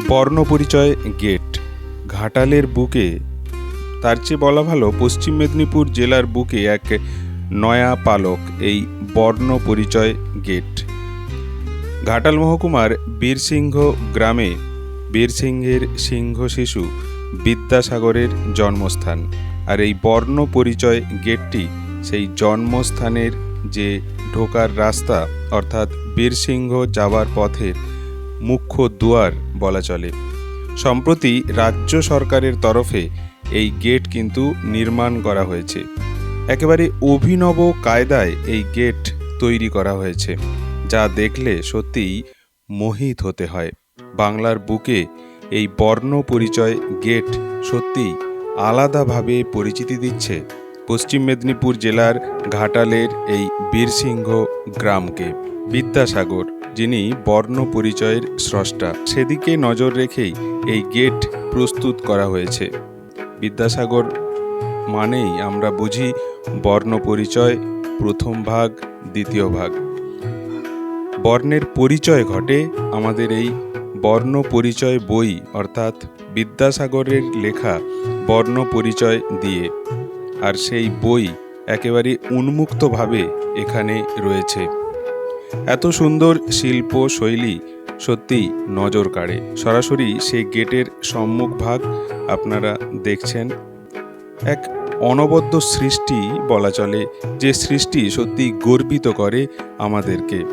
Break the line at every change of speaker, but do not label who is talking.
বর্ণপরিচয় gate. ঘাটালের বুকে, তার চেয়ে বলা ভালো পশ্চিম মেদিনীপুর জেলার বুকে এক নয়া পালক, এই বর্ণ পরিচয় গেট। ঘাটাল মহকুমার বীরসিংহ গ্রামে বীরসিংহের সিংহ শিশু বিদ্যাসাগরের জন্মস্থান। আর এই বর্ণ পরিচয় গেটটি সেই জন্মস্থানের যে ঢোকার রাস্তা, অর্থাৎ বীরসিংহ যাওয়ার পথের মুখ্য দুয়ার বলা চলে। সম্প্রতি রাজ্য সরকারের তরফে এই গেট কিন্তু নির্মাণ করা হয়েছে। একেবারে অভিনব কায়দায় এই গেট তৈরি করা হয়েছে, যা দেখলে সত্যিই মোহিত হতে হয়। বাংলার বুকে এই বর্ণ পরিচয় গেট সত্যিই আলাদাভাবে পরিচিতি দিচ্ছে পশ্চিম মেদিনীপুর জেলার ঘাটালের এই বীরসিংহ গ্রামকে। বিদ্যাসাগর যিনি বর্ণ পরিচয়ের স্রষ্টা, সেদিকে নজর রেখেই এই গেট প্রস্তুত করা হয়েছে। বিদ্যাসাগর মানেই আমরা বুঝি বর্ণ পরিচয় প্রথম ভাগ, দ্বিতীয় ভাগ। বর্ণের পরিচয় ঘটে আমাদের এই বর্ণ পরিচয় বই, অর্থাৎ বিদ্যাসাগরের লেখা বর্ণ পরিচয় দিয়ে। আর সেই বই একেবারে উন্মুক্তভাবে এখানে রয়েছে। এত সুন্দর শিল্প শৈলী সত্যি নজর কাড়ে। সরাসরি সেই গেটের সম্মুখ ভাগ আপনারা দেখছেন। এক অনবদ্য সৃষ্টি বলা চলে, যে সৃষ্টি সত্যি গর্বিত করে আমাদেরকে।